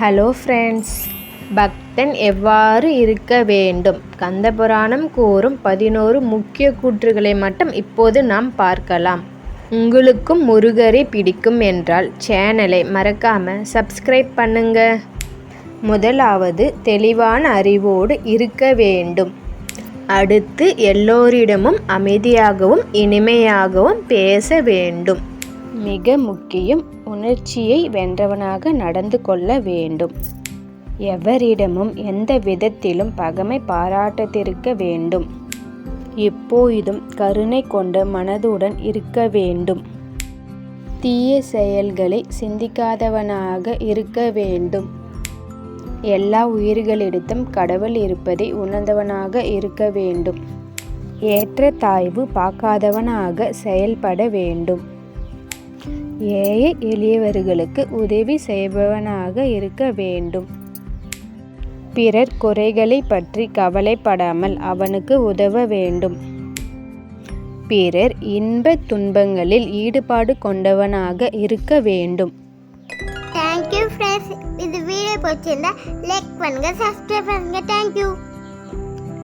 Hello friends பக்தன் எவ்வாறு இருக்க வேண்டும்? கந்தபுராணம் கூறும் பதினோரு முக்கிய கூற்றுகளை மட்டும் இப்போது நாம் பார்க்கலாம். உங்களுக்கும் முருகரை பிடிக்கும் என்றால் சேனலை மறக்காம சப்ஸ்கிரைப் பண்ணுங்க. முதலாவது தெளிவான அறிவோடு இருக்க வேண்டும். அடுத்து எல்லோரிடமும் அமைதியாகவும் இனிமையாகவும் பேச வேண்டும். மிக முக்கியம் உணர்ச்சியை வென்றவனாக நடந்து கொள்ள வேண்டும். எவரிடமும் எந்த விதத்திலும் பகமை பாராட்டத்திருக்க வேண்டும். எப்போதும் கருணை கொண்ட மனதுடன் இருக்க வேண்டும். தீய செயல்களை சிந்திக்காதவனாக இருக்க வேண்டும். எல்லா உயிர்களிடத்தும் கடவுள் இருப்பதை உணர்ந்தவனாக இருக்க வேண்டும். ஏற்ற தாய்வு பார்க்காதவனாக செயல்பட வேண்டும். ஏழை எளியவர்களுக்கு உதவி செய்பவனாக இருக்க வேண்டும். பிறர் குறைகளை பற்றி கவலைப்படாமல் அவனுக்கு உதவ வேண்டும். பிறர் இன்ப துன்பங்களில் ஈடுபாடு கொண்டவனாக இருக்க வேண்டும். தேங்க்யூ ஃப்ரெண்ட்ஸ் இது வீடியோ பிடிச்சிருந்தா லைக் பண்ணுங்க சப்ஸ்கிரைப் பண்ணுங்க. Thank you